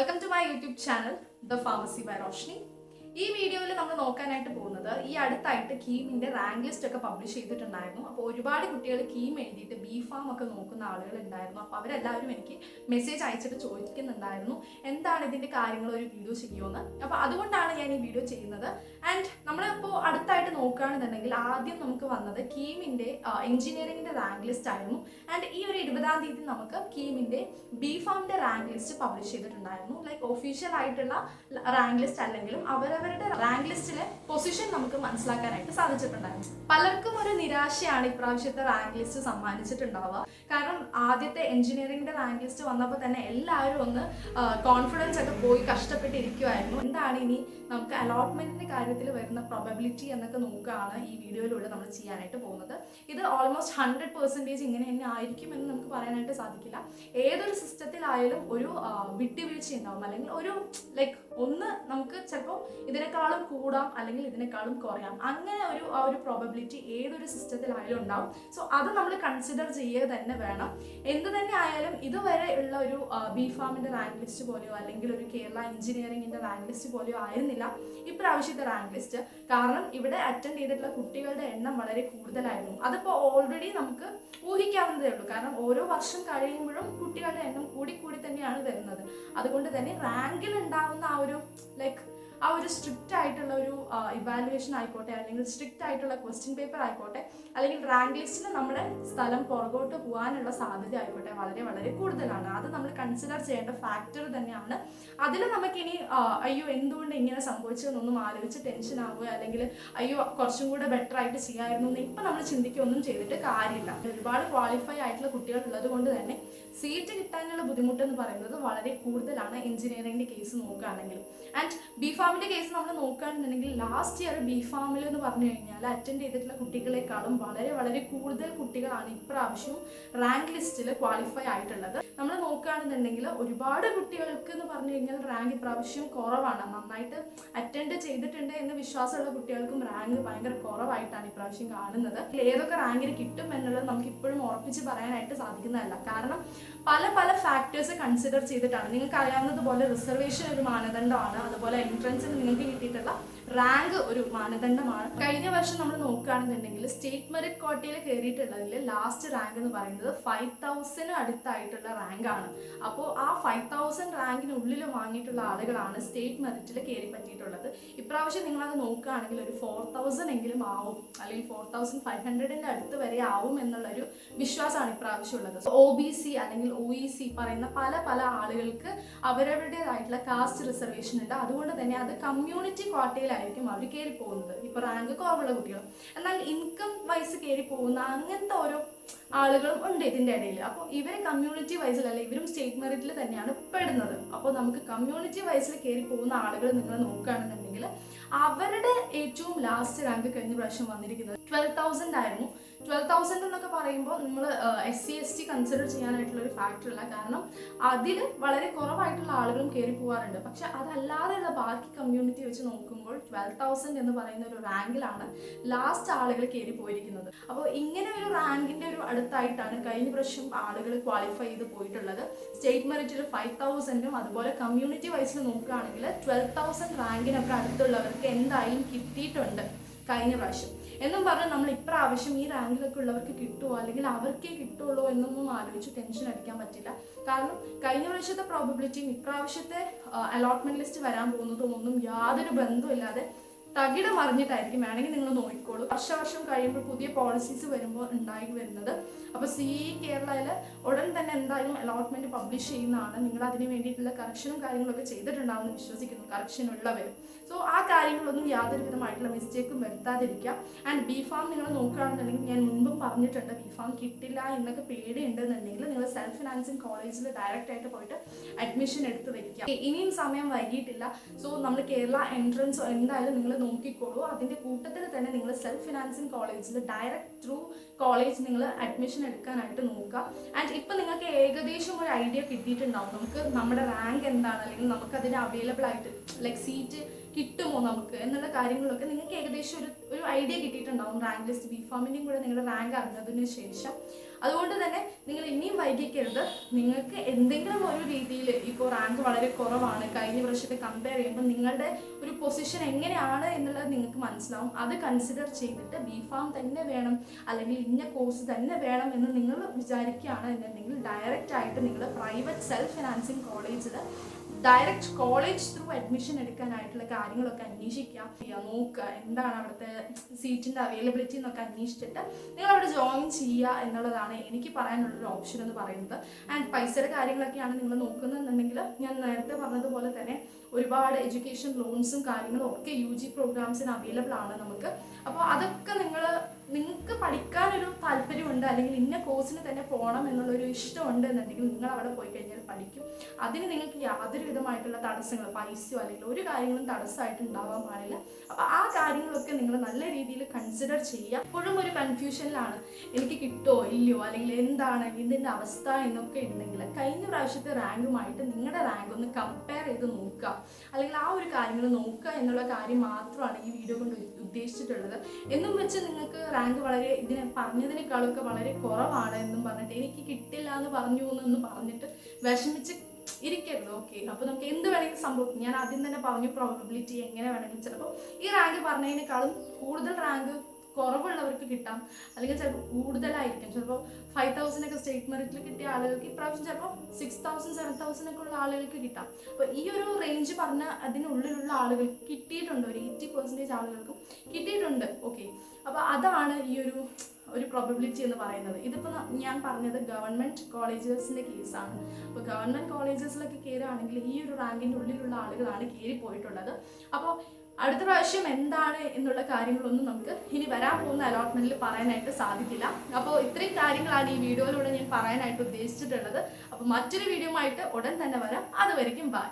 Welcome to my YouTube channel, The Pharmacy by Roshni. ഈ വീഡിയോയിൽ നമ്മൾ നോക്കാനായിട്ട് പോകുന്നത് ഈ അടുത്തായിട്ട് കീമിന്റെ റാങ്ക് ലിസ്റ്റ് ഒക്കെ പബ്ലിഷ് ചെയ്തിട്ടുണ്ടായിരുന്നു. അപ്പോൾ ഒരുപാട് കുട്ടികൾ കീം എഴുതിയിട്ട് ബി ഫാം ഒക്കെ നോക്കുന്ന ആളുകൾ ഉണ്ടായിരുന്നു അപ്പോൾ അവരെല്ലാവരും എനിക്ക് മെസ്സേജ് അയച്ചിട്ട് ചോദിക്കുന്നുണ്ടായിരുന്നു. എന്താണ് ഇതിന്റെ കാര്യങ്ങൾ ഒരു വീഡിയോ ചെയ്യുമെന്ന് അപ്പോൾ അതുകൊണ്ടാണ് ഞാൻ ഈ വീഡിയോ ചെയ്യുന്നത്. ആൻഡ് നമ്മളിപ്പോൾ അടുത്തായിട്ട് നോക്കുകയാണെന്നുണ്ടെങ്കിൽ ആദ്യം നമുക്ക് വന്നത് കീമിന്റെ എഞ്ചിനീയറിംഗിന്റെ റാങ്ക് ലിസ്റ്റ് ആയിരുന്നു. ആൻഡ് ഈ ഒരു ഇരുപതാം തീയതി നമുക്ക് കീമിന്റെ ബി ഫാമിന്റെ റാങ്ക് ലിസ്റ്റ് പബ്ലിഷ് ചെയ്തിട്ടുണ്ടായിരുന്നു. ലൈക്ക് ഒഫീഷ്യൽ ആയിട്ടുള്ള റാങ്ക് ലിസ്റ്റ് അല്ലെങ്കിലും അവരവരുടെ റാങ്ക് ലിസ്റ്റിലെ പൊസിഷൻ നമുക്ക് മനസ്സിലാക്കാനായിട്ട് സാധിച്ചിട്ടുണ്ടായിരുന്നു. പലർക്കും ഒരു നിരാശയാണ് ഇപ്രാവശ്യത്തെ റാങ്ക് ലിസ്റ്റ് സമ്മാനിച്ചിട്ടുണ്ടാവുക. കാരണം ആദ്യത്തെ എഞ്ചിനീയറിംഗിന്റെ റാങ്ക് ലിസ്റ്റ് വന്നപ്പോൾ തന്നെ എല്ലാവരും ഒന്ന് കോൺഫിഡൻസ് ഒക്കെ പോയി കഷ്ടപ്പെട്ടിരിക്കുമായിരുന്നു എന്താണ് ഇനി നമുക്ക് അലോട്ട്മെന്റിന്റെ കാര്യത്തിൽ വരുന്ന പ്രോബബിലിറ്റി എന്നൊക്കെ നോക്കുകയാണ് ഈ വീഡിയോയിലൂടെ നമ്മൾ ചെയ്യാനായിട്ട് പോകുന്നത്. ഇത് ഓൾമോസ്റ്റ് ഹൺഡ്രഡ് പെർസെന്റേജ് ഇങ്ങനെ തന്നെ ആയിരിക്കും എന്ന് നമുക്ക് പറയാനായിട്ട് സാധിക്കില്ല. ഏതൊരു സിസ്റ്റത്തിലായാലും ഒരു വിട്ടുവീഴ്ച ഉണ്ടാവും. അല്ലെങ്കിൽ ഒരു ലൈക്ക് ഒന്ന് നമുക്ക് ചിലപ്പോൾ ഇതിനേക്കാളും കൂടാം അല്ലെങ്കിൽ ഇതിനേക്കാളും കുറയാം. അങ്ങനെ ഒരു ആ ഒരു പ്രോബബിലിറ്റി ഏതൊരു സിസ്റ്റത്തിലായാലും ഉണ്ടാവും. സോ അത് നമ്മൾ കൺസിഡർ ചെയ്യുക തന്നെ വേണം. എന്ത് തന്നെ ആയാലും ഇതുവരെ ഉള്ള ഒരു ബി ഫാമിന്റെ റാങ്ക് ലിസ്റ്റ് പോലെയോ അല്ലെങ്കിൽ ഒരു കേരള എഞ്ചിനീയറിംഗിന്റെ റാങ്ക് ലിസ്റ്റ് പോലെയോ ആയിരുന്നില്ല ഇപ്രാവശ്യത്തെ റാങ്ക് ലിസ്റ്റ് കാരണം ഇവിടെ അറ്റൻഡ് ചെയ്തിട്ടുള്ള കുട്ടികളുടെ എണ്ണം വളരെ കൂടുതലായിരുന്നു. അതിപ്പോൾ ഓൾറെഡി നമുക്ക് ഊഹിക്കാവുന്നതേ ഉള്ളൂ. കാരണം ഓരോ വർഷം കഴിയുമ്പോഴും കുട്ടികളുടെ എണ്ണം കൂടി കൂടി തന്നെയാണ് വരുന്നത്. അതുകൊണ്ട് തന്നെ റാങ്കിൽ ഉണ്ടാവുന്ന ആ ലൈക്ക് ആ ഒരു സ്ട്രിക്റ്റ് ആയിട്ടുള്ള ഒരു ഇവാലുവേഷൻ ആയിക്കോട്ടെ അല്ലെങ്കിൽ സ്ട്രിക്റ്റ് ആയിട്ടുള്ള ക്വസ്റ്റ്യൻ പേപ്പർ ആയിക്കോട്ടെ അല്ലെങ്കിൽ റാങ്ക് ലിസ്റ്റിൽ നമ്മുടെ സ്ഥലം പുറകോട്ട് പോകാനുള്ള സാധ്യത ആയിക്കോട്ടെ വളരെ വളരെ കൂടുതലാണ്. അത് നമ്മൾ കൺസിഡർ ചെയ്യേണ്ട ഫാക്ടർ തന്നെയാണ്. അതിൽ നമുക്കിനി അയ്യോ എന്തുകൊണ്ട് ഇങ്ങനെ സംഭവിച്ചു എന്നൊന്നും ആലോചിച്ച് ടെൻഷൻ ആവുക അല്ലെങ്കിൽ അയ്യോ കുറച്ചും കൂടെ ബെറ്റർ ആയിട്ട് ചെയ്യാമായിരുന്നു എന്ന് ഇപ്പം നമ്മൾ ചിന്തിക്കുകയൊന്നും ചെയ്തിട്ട് കാര്യമില്ല. ഒരുപാട് ക്വാളിഫൈ ആയിട്ടുള്ള കുട്ടികൾ ഉള്ളത് കൊണ്ട് തന്നെ സീറ്റ് കിട്ടാനുള്ള ബുദ്ധിമുട്ട് എന്ന് പറയുന്നത് വളരെ കൂടുതലാണ് എഞ്ചിനീയറിംഗിന്റെ കേസ് നോക്കുകയാണെങ്കിൽ ആൻഡ് ബി ഫാമിന്റെ കേസ് നമ്മൾ നോക്കുകയാണെന്നുണ്ടെങ്കിൽ ലാസ്റ്റ് ഇയർ ബി ഫാമിൽ എന്ന് പറഞ്ഞു കഴിഞ്ഞാൽ അറ്റൻഡ് ചെയ്തിട്ടുള്ള കുട്ടികളെക്കാളും വളരെ വളരെ കൂടുതൽ കുട്ടികളാണ് ഇപ്രാവശ്യം റാങ്ക് ലിസ്റ്റിൽ ക്വാളിഫൈ ആയിട്ടുള്ളത്. നമ്മൾ നോക്കുകയാണെന്നുണ്ടെങ്കിൽ ഒരുപാട് കുട്ടികൾക്ക് എന്ന് പറഞ്ഞു കഴിഞ്ഞാൽ റാങ്ക് ഇപ്രാവശ്യം കുറവാണ്. നന്നായിട്ട് അറ്റൻഡ് ചെയ്തിട്ടുണ്ട് എന്ന് വിശ്വാസമുള്ള കുട്ടികൾക്കും റാങ്ക് ഭയങ്കര കുറവായിട്ടാണ് ഇപ്രാവശ്യം കാണുന്നത്. ഏതൊക്കെ റാങ്കിന് കിട്ടും എന്നുള്ളത് നമുക്ക് ഇപ്പോഴും ഉറപ്പിച്ച് പറയാനായിട്ട് സാധിക്കുന്നതല്ല. കാരണം പല പല ഫാക്ടേഴ്സ് കൺസിഡർ ചെയ്തിട്ടാണ്. നിങ്ങൾക്ക് അറിയാവുന്നതുപോലെ റിസർവേഷൻ ഒരു മാനദണ്ഡമാണ്. അതുപോലെ എൻട്രൻസിന് നിങ്ങൾക്ക് കിട്ടിയിട്ടുള്ള റാങ്ക് ഒരു മാനദണ്ഡമാണ്. കഴിഞ്ഞ വർഷം നമ്മൾ നോക്കുകയാണെന്നുണ്ടെങ്കിൽ സ്റ്റേറ്റ് മെറിറ്റ് കോട്ടയിൽ കയറിയിട്ടുള്ളതിൽ ലാസ്റ്റ് റാങ്ക് എന്ന് പറയുന്നത് ഫൈവ് തൗസൻഡ് അടുത്തായിട്ടുള്ള റാങ്ക് ആണ്. അപ്പോൾ ആ ഫൈവ് തൗസൻഡ് റാങ്കിനുള്ളിൽ വാങ്ങിയിട്ടുള്ള ആളുകളാണ് സ്റ്റേറ്റ് മെറിറ്റിൽ കയറി പറ്റിയിട്ടുള്ളത് ഇപ്രാവശ്യം നിങ്ങളത് നോക്കുകയാണെങ്കിൽ ഒരു ഫോർ തൗസൻഡ് എങ്കിലും ആവും. അല്ലെങ്കിൽ ഫോർ തൗസൻഡ് ഫൈവ് ഹൺഡ്രഡിന്റെ അടുത്ത് വരെ ആവും എന്നുള്ളൊരു വിശ്വാസമാണ് ഇപ്രാവശ്യം ഉള്ളത് ഒ ബി സി അല്ലെങ്കിൽ ഒ ഇ സി പറയുന്ന പല പല ആളുകൾക്ക് അവരവരുടേതായിട്ടുള്ള കാസ്റ്റ് റിസർവേഷൻ ഉണ്ട്. അതുകൊണ്ട് തന്നെ അത് കമ്മ്യൂണിറ്റി ക്വാട്ടയിലായിരിക്കും അവർ കയറി പോകുന്നത്. ഇപ്പൊ റാങ്ക് കുറവുള്ള കുട്ടികൾ എന്നാൽ ഇൻകം വൈസ് കയറി പോകുന്ന അങ്ങനത്തെ ഓരോ ആളുകളും ഉണ്ട് ഇതിന്റെ ഇടയിൽ. അപ്പോൾ ഇവരെ കമ്മ്യൂണിറ്റി വൈസിൽ അല്ല ഇവരും സ്റ്റേറ്റ് മെറിറ്റിൽ തന്നെയാണ് പെടുന്നത്. അപ്പോൾ നമുക്ക് കമ്മ്യൂണിറ്റി വൈസിൽ കയറി പോകുന്ന ആളുകൾ നിങ്ങൾ നോക്കുകയാണെന്നുണ്ടെങ്കിൽ അവരുടെ ഏറ്റവും ലാസ്റ്റ് റാങ്ക് കഴിഞ്ഞ പ്രാവശ്യം വന്നിരിക്കുന്നത് ട്വൽവ് തൗസൻഡ് ആയിരുന്നു. ട്വൽവ് തൗസൻഡ് എന്നൊക്കെ പറയുമ്പോൾ നമ്മൾ S C S T consider ചെയ്യാനായിട്ടുള്ള ഒരു ഫാക്ടർ അല്ല. കാരണം അതിൽ വളരെ കുറവായിട്ടുള്ള ആളുകളും കയറി പോകാറുണ്ട് പക്ഷെ അതല്ലാതെയുള്ള ബാക്കി കമ്മ്യൂണിറ്റി വെച്ച് നോക്കുമ്പോൾ ട്വൽവ് തൗസൻഡ് എന്ന് പറയുന്ന ഒരു റാങ്കിലാണ് ലാസ്റ്റ് ആളുകൾ കയറി പോയിരിക്കുന്നത്. അപ്പോൾ ഇങ്ങനെ ഒരു റാങ്കിന്റെ ഒരു അടുത്തായിട്ടാണ് കഴിഞ്ഞ പ്രാവശ്യം ആളുകൾ ക്വാളിഫൈ ചെയ്ത് പോയിട്ടുള്ളത്. സ്റ്റേറ്റ് മെറിറ്റിൽ ഫൈവ് തൗസൻഡും അതുപോലെ കമ്മ്യൂണിറ്റി വൈസിൽ നോക്കുകയാണെങ്കിൽ ട്വൽവ് തൗസൻഡ് റാങ്കിനൊക്കെ അടുത്തുള്ളവർക്ക് എന്തായാലും കിട്ടിയിട്ടുണ്ട് കഴിഞ്ഞ പ്രാവശ്യം. എന്നും പറഞ്ഞ് നമ്മൾ ഇപ്രാവശ്യം ഈ റാങ്കിലൊക്കെ ഉള്ളവർക്ക് കിട്ടുമോ അല്ലെങ്കിൽ അവർക്കേ കിട്ടുള്ളൂ എന്നൊന്നും ആലോചിച്ച് ടെൻഷൻ അടിക്കാൻ പറ്റില്ല. കാരണം കഴിഞ്ഞ പ്രാവശ്യത്തെ പ്രോബിലിറ്റിയും ഇപ്രാവശ്യത്തെ അലോട്ട്മെന്റ് ലിസ്റ്റ് വരാൻ പോകുന്നതും ഒന്നും യാതൊരു ബന്ധമില്ലാതെ തകിടം മറിഞ്ഞിട്ടായിരിക്കും വേണമെങ്കിൽ നിങ്ങൾ നോക്കിക്കോളൂ. വർഷ വർഷം കഴിയുമ്പോൾ പുതിയ പോളിസീസ് വരുമ്പോൾ ഉണ്ടായി വരുന്നത്. അപ്പോൾ സി കേരളയിൽ ഉടൻ തന്നെ എന്തായാലും അലോട്ട്മെന്റ് പബ്ലിഷ് ചെയ്യുന്നതാണ്. നിങ്ങൾ അതിന് വേണ്ടിയിട്ടുള്ള കറക്ഷനും കാര്യങ്ങളൊക്കെ ചെയ്തിട്ടുണ്ടാവുമെന്ന് വിശ്വസിക്കുന്നു. കറക്ഷൻ ഉള്ളവർ സോ ആ കാര്യങ്ങളൊന്നും യാതൊരു വിധമായിട്ടുള്ള മിസ്റ്റേക്കും വരുത്താതിരിക്കുക. ആൻഡ് ബി ഫാം നിങ്ങൾ നോക്കുകയാണെന്നുണ്ടെങ്കിൽ ഞാൻ മുൻപും പറഞ്ഞിട്ടുണ്ട് ബി ഫാം കിട്ടില്ല എന്നൊക്കെ പേടിയുണ്ടെന്നുണ്ടെങ്കിൽ നിങ്ങൾ സെൽഫ് ഫിനാൻസിങ് കോളേജിൽ ഡയറക്റ്റ് ആയിട്ട് പോയിട്ട് അഡ്മിഷൻ എടുത്ത് വയ്ക്കുക ഇനിയും സമയം വൈകിട്ടില്ല സോ നമ്മൾ കേരള എൻട്രൻസ് എന്തായാലും നിങ്ങൾ നോക്കിക്കോളൂ. അതിന്റെ കൂട്ടത്തിൽ തന്നെ നിങ്ങൾ സെൽഫ് ഫിനാൻസിങ് കോളേജിൽ ഡയറക്റ്റ് ത്രൂ കോളേജ് നിങ്ങൾ അഡ്മിഷൻ എടുക്കാനായിട്ട് നോക്കുക. ആൻഡ് ഇപ്പം നിങ്ങൾക്ക് ഏകദേശം ഒരു ഐഡിയ കിട്ടിയിട്ടുണ്ടാവും. നമുക്ക് നമ്മുടെ റാങ്ക് എന്താണ്? അല്ലെങ്കിൽ നമുക്ക് അതിന് അവൈലബിൾ ആയിട്ട് ലൈക്ക് സീറ്റ് കിട്ടുമോ നമുക്ക് എന്നുള്ള കാര്യങ്ങളൊക്കെ നിങ്ങൾക്ക് ഏകദേശം ഒരു ഒരു ഐഡിയ കിട്ടിയിട്ടുണ്ടാവും റാങ്ക് ലിസ്റ്റ് ബി ഫാമിന്റെയും കൂടെ നിങ്ങളുടെ റാങ്ക് അറിഞ്ഞതിന് ശേഷം. അതുകൊണ്ട് തന്നെ നിങ്ങൾ ഇനിയും വൈകിക്കരുത്. നിങ്ങൾക്ക് എന്തെങ്കിലും ഒരു രീതിയിൽ ഇപ്പോൾ റാങ്ക് വളരെ കുറവാണ്. കഴിഞ്ഞ വർഷത്തെ കമ്പയർ ചെയ്യുമ്പോൾ നിങ്ങളുടെ ഒരു പൊസിഷൻ എങ്ങനെയാണ് എന്നുള്ളത് നിങ്ങൾക്ക് മനസ്സിലാവും. അത് കൺസിഡർ ചെയ്തിട്ട് ബി ഫാം തന്നെ വേണം അല്ലെങ്കിൽ ഇന്ന കോഴ്സ് തന്നെ വേണം എന്ന് നിങ്ങൾ വിചാരിക്കുകയാണ് എന്നുണ്ടെങ്കിൽ ഡയറക്റ്റ് ആയിട്ട് നിങ്ങൾ പ്രൈവറ്റ് സെൽഫ് ഫിനാൻസിങ് കോളേജിൽ ഡയറക്റ്റ് കോളേജ് ത്രൂ അഡ്മിഷൻ എടുക്കാനായിട്ടുള്ള കാര്യങ്ങളൊക്കെ അന്വേഷിക്കുക ചെയ്യുക, നോക്കുക എന്താണ് അവിടുത്തെ സീറ്റിന്റെ അവൈലബിലിറ്റി എന്നൊക്കെ അന്വേഷിച്ചിട്ട് നിങ്ങൾ അവിടെ ജോയിൻ ചെയ്യുക എന്നുള്ളതാണ് എനിക്ക് പറയാനുള്ളൊരു ഓപ്ഷൻ എന്ന് പറയുന്നത്. ആൻഡ് പൈസയുടെ കാര്യങ്ങളൊക്കെയാണ് നിങ്ങൾ നോക്കുന്നതെന്നുണ്ടെങ്കിൽ ഞാൻ നേരത്തെ പറഞ്ഞതുപോലെ തന്നെ ഒരുപാട് എഡ്യൂക്കേഷൻ ലോൺസും കാര്യങ്ങളും ഒക്കെ യു ജി പ്രോഗ്രാംസിന് അവൈലബിൾ ആണ് നമുക്ക്. അപ്പോൾ അതൊക്കെ നിങ്ങൾ നിങ്ങൾക്ക് പഠിക്കാനൊരു താല്പര്യമുണ്ട് അല്ലെങ്കിൽ ഇന്ന കോഴ്സിന് തന്നെ പോകണം എന്നുള്ളൊരു ഇഷ്ടമുണ്ട് എന്നുണ്ടെങ്കിൽ നിങ്ങൾ അവിടെ പോയി കഴിഞ്ഞാൽ പഠിക്കും. അതിന് നിങ്ങൾക്ക് യാതൊരു വിധമായിട്ടുള്ള തടസ്സങ്ങൾ പൈസയോ അല്ലെങ്കിൽ ഒരു കാര്യങ്ങളും തടസ്സമായിട്ട് ഉണ്ടാവാൻ പാടില്ല. അപ്പോൾ ആ കാര്യങ്ങളൊക്കെ നിങ്ങൾ നല്ല രീതിയിൽ കൺസിഡർ ചെയ്യുക. എപ്പോഴും ഒരു കൺഫ്യൂഷനിലാണ് എനിക്ക് കിട്ടുമോ ഇല്ലയോ? അല്ലെങ്കിൽ എന്താണ് ഇതിന്റെ അവസ്ഥ എന്നൊക്കെ ഉണ്ടെങ്കിൽ കഴിഞ്ഞ പ്രാവശ്യത്തെ റാങ്കുമായിട്ട് നിങ്ങളുടെ റാങ്ക് ഒന്ന് കമ്പയർ ചെയ്ത് നോക്കുക. അല്ലെങ്കിൽ ആ ഒരു കാര്യങ്ങൾ നോക്കുക എന്നുള്ള കാര്യം മാത്രമാണ് ഈ വീഡിയോ കൊണ്ട് ഉദ്ദേശിച്ചിട്ടുള്ളത്. എന്നും വെച്ച് നിങ്ങൾക്ക് റാങ്ക് വളരെ ഇതിനെ പറഞ്ഞതിനേക്കാളൊക്കെ വളരെ കുറവാണ് എന്നും പറഞ്ഞിട്ട് എനിക്ക് കിട്ടില്ല എന്ന് പറഞ്ഞു എന്ന് പറഞ്ഞിട്ട് വിഷമിച്ച് ഇരിക്കരുത് ഓക്കെ അപ്പോൾ നമുക്ക് എന്ത് വേണമെങ്കിലും സംഭവിക്കും ഞാൻ ആദ്യം തന്നെ പറഞ്ഞു പ്രോബബിലിറ്റി എങ്ങനെ വേണമെങ്കിലും ചിലപ്പോൾ ഈ റാങ്ക് പറഞ്ഞതിനേക്കാളും കൂടുതൽ റാങ്ക് കുറവുള്ളവർക്ക് കിട്ടാം. അല്ലെങ്കിൽ ചിലപ്പോൾ കൂടുതലായിരിക്കും. ചിലപ്പോൾ ഫൈവ് തൗസൻഡ് ഒക്കെ സ്റ്റേറ്റ് മെറിറ്റിൽ കിട്ടിയ ആളുകൾക്ക് ഇപ്രാവശ്യം ചിലപ്പോൾ സിക്സ് തൗസൻഡ് സെവൻ തൗസൻഡ് ഒക്കെ ഉള്ള ആളുകൾക്ക് കിട്ടാം. അപ്പോൾ ഈ ഒരു റേഞ്ച് പറഞ്ഞ അതിനുള്ളിലുള്ള ആളുകൾക്ക് കിട്ടിയിട്ടുണ്ട്. ഒരു എയ്റ്റി പെർസെന്റേജ് ആളുകൾക്കും കിട്ടിയിട്ടുണ്ട്. ഓക്കെ അപ്പോൾ അതാണ് ഈ ഒരു ഒരു പ്രോബിലിറ്റി എന്ന് പറയുന്നത്. ഇതിപ്പോൾ ഞാൻ പറഞ്ഞത് ഗവൺമെന്റ് കോളേജസിന്റെ കേസാണ് അപ്പോൾ ഗവൺമെന്റ് കോളേജസിലൊക്കെ കയറുകയാണെങ്കിൽ ഈ ഒരു റാങ്കിന്റെ ഉള്ളിലുള്ള ആളുകളാണ് കയറി പോയിട്ടുള്ളത് അപ്പോൾ അടുത്ത പ്രാവശ്യം എന്താണ് എന്നുള്ള കാര്യങ്ങളൊന്നും നമുക്ക് ഇനി വരാൻ പോകുന്ന അലോട്ട്മെന്റിൽ പറയാനായിട്ട് സാധിക്കില്ല. അപ്പോൾ ഇത്രയും കാര്യങ്ങളാണ് ഈ വീഡിയോയിലൂടെ ഞാൻ പറയാനായിട്ട് ഉദ്ദേശിച്ചിട്ടുള്ളത്. അപ്പോൾ മറ്റൊരു വീഡിയോ ആയിട്ട് ഉടൻ തന്നെ വരാം. അതുവരെയും ബൈ